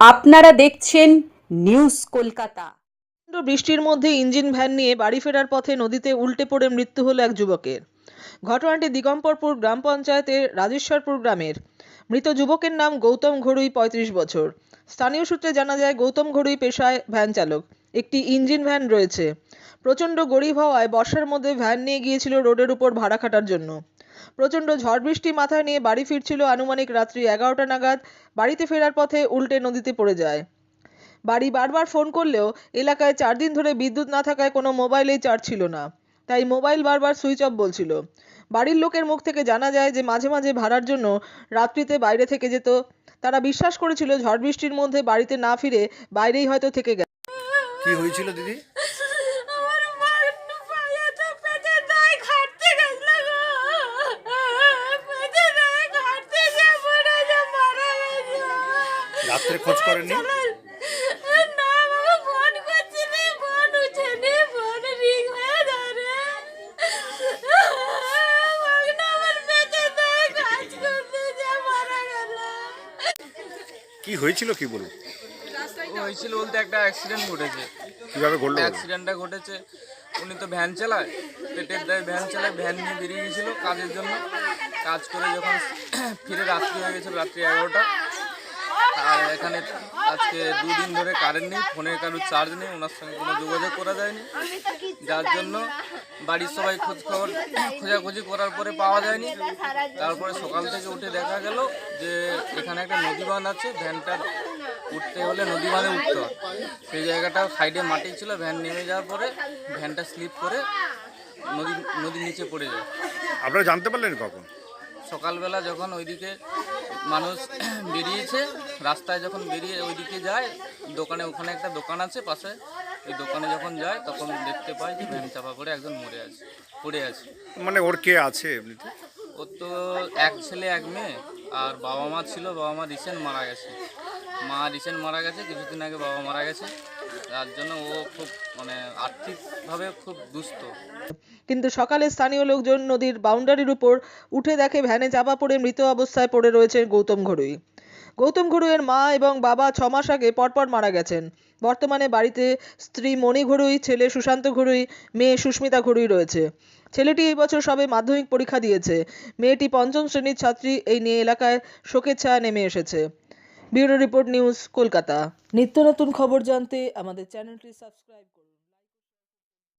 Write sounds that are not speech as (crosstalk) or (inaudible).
আপনারা দেখছেন নিউজ কলকাতা। বৃষ্টির মধ্যে ইঞ্জিন ভ্যান নিয়ে বাড়ি ফেরার পথে নদীতে উল্টে পড়ে মৃত্যু হলো এক যুবকের। ঘটনাটি দিগম্বরপুর গ্রাম পঞ্চায়েতের রাজেশ্বরপুর গ্রামের। মৃত যুবকের নাম গৌতম ঘড়ুই, পঁয়ত্রিশ বছর। স্থানীয় সূত্রে জানা যায়, গৌতম ঘড়ুই পেশায় ভ্যান চালক। একটি ইঞ্জিন ভ্যান রয়েছে। প্রচণ্ড গরিব হওয়ায় বর্ষার মধ্যে ভ্যান নিয়ে গিয়েছিল রোডের উপর ভাড়া খাটার জন্য। প্রচণ্ড ঝড় বৃষ্টি মাথায় নিয়ে বাড়ি ফিরছিল আনুমানিক রাত্রি এগারোটা নাগাদ। বাড়িতে ফেরার পথে উল্টে নদীতে পড়ে যায়। বাড়ি বারবার ফোন করলেও এলাকায় চার দিন ধরে বিদ্যুৎ না থাকায় কোনো মোবাইলেই চার্জ ছিল না। তাই মোবাইল বারবার সুইচ অফ বলছিল। বাড়ির লোকের মুখ থেকে জানা যায় যে মাঝে মাঝে ভাড়ার জন্য রাত্রিতে বাইরে থেকে যেত। তারা বিশ্বাস করেছিল ঝড় বৃষ্টির মধ্যে বাড়িতে না ফিরে বাইরেই হয়তো থেকে গেছে। কি হয়েছিল দিদি আমার মার পায়েতে পেটে দাই খাটতে গেছিল গো পেটে দাই খাটতে গিয়ে পড়ে যে মারা গেছে রাত্রে খোঁজ করেননি না বাবা ফোন করছি নি ফোন উঠেনি ফোন রিং হয়ে ধরে মগনা আমার পেটে দাই কাজ করতে যে খোঁজ গেল। কি হয়েছিল কি বলুন? হয়েছিল বলতে একটা অ্যাক্সিডেন্ট ঘটেছে। কীভাবে ঘটলো অ্যাক্সিডেন্টটা ঘটেছে উনি তো ভ্যান চালায় পেটের দায় ভ্যান চালায় ভ্যান নিয়ে বেরিয়ে গেছিল কাজের জন্য। কাজ করে যখন ফিরে রাত্রি হয়ে গেছিল রাত্রি এগারোটা। এখানে আজকে দুদিন ধরে কারেন্ট নেই ফোনের কারোর চার্জ নেই ওনার সঙ্গে কোনো যোগাযোগ করা যায়নি। যার জন্য বাড়ির সবাই খোঁজ খবর খোঁজাখুঁজি করার পরে পাওয়া যায়নি। তারপরে সকাল থেকে উঠে দেখা গেল যে এখানে একটা নদী বাঁধ আছে ভ্যানটা উঠতে হলে নদী বাঁধে উঠতে হয়। সেই জায়গাটা সাইডে মাটি ছিল ভ্যান নেমে যাওয়ার পরে ভ্যানটা স্লিপ করে নদী নদীর নিচে পড়ে যায়। আপনারা জানতে পারলেন কখন? সকালবেলা যখন ওইদিকে মানুষ (clears throat) বেরিয়েছে রাস্তায় যখন বেরিয়ে ওইদিকে যায় দোকানে ওখানে একটা দোকান আছে পাশে ওই দোকানে যখন যায় তখন দেখতে পাই যে ভ্যান চাপা করে একজন মরে আছে পড়ে আছে। মানে ওর কে আছে এমনিতে? ওর তো এক ছেলে এক মেয়ে আর বাবা মা ছিল বাবা মা রিসেন্ট মারা গেছে। মা রিসেন্ট মারা গেছে, কিছুদিন আগে বাবা মারা গেছে। তার জন্য ও খুব মানে আর্থিকভাবে খুব দুস্থ। কিন্তু সকালে স্থানীয় লোকজন নদীর বাউন্ডারির উপর উঠে দেখে ভ্যানে চাপা পড়ে মৃত অবস্থায় পড়ে রয়েছে গৌতম ঘড়ুই গৌতম ঘড়ুইয়ের মা এবং বাবা ছ মাস আগে পরপর মারা গেছেন। বর্তমানে বাড়িতে স্ত্রী মণি ঘড়ুই ছেলে সুশান্ত ঘড়ুই মেয়ে সুস্মিতা ঘড়ুই রয়েছে। ছেলেটি এই বছর সবে মাধ্যমিক পরীক্ষা দিয়েছে। মেয়েটি পঞ্চম শ্রেণির ছাত্রী, এই নিয়ে এলাকায় শোকের ছায়া নেমে এসেছে। Bureau report news Kolkata. নিত্য নতুন খবর জানতে আমাদের চ্যানেলটি সাবস্ক্রাইব করুন।